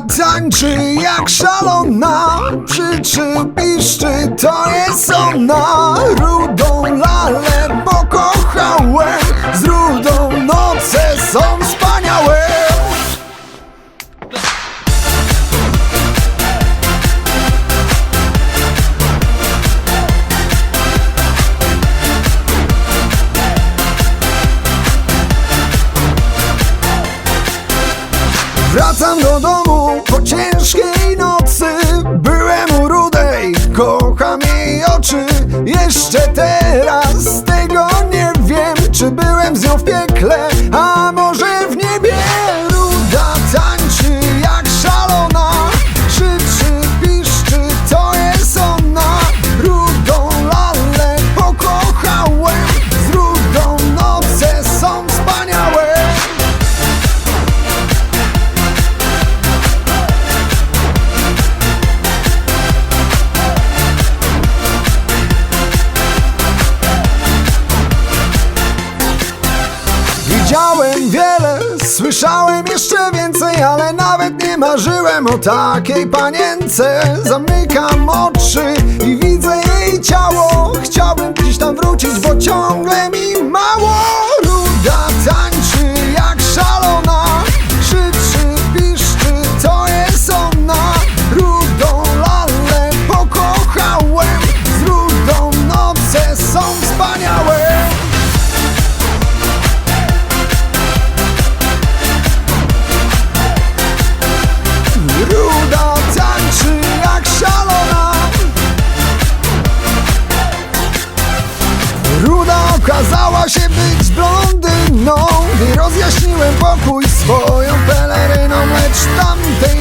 Tańczy jak szalona. Krzyczy, piszczy, to jest ona. Rudą la Wracam do domu po ciężkiej Słyszałem jeszcze więcej, ale nawet nie marzyłem o takiej panience. Zamykam oczy i widzę jej ciało. Chciałbym gdzieś tam wrócić, bo ciągle mi mało. Ruda tańczy jak szalona. Krzyczy, piszczy, to jest ona. Rudą lalę pokochałem. Z rudą noce są wspaniałe. Okazała się być blondyną Gdy rozjaśniłem pokój swoją peleryną Lecz tamtej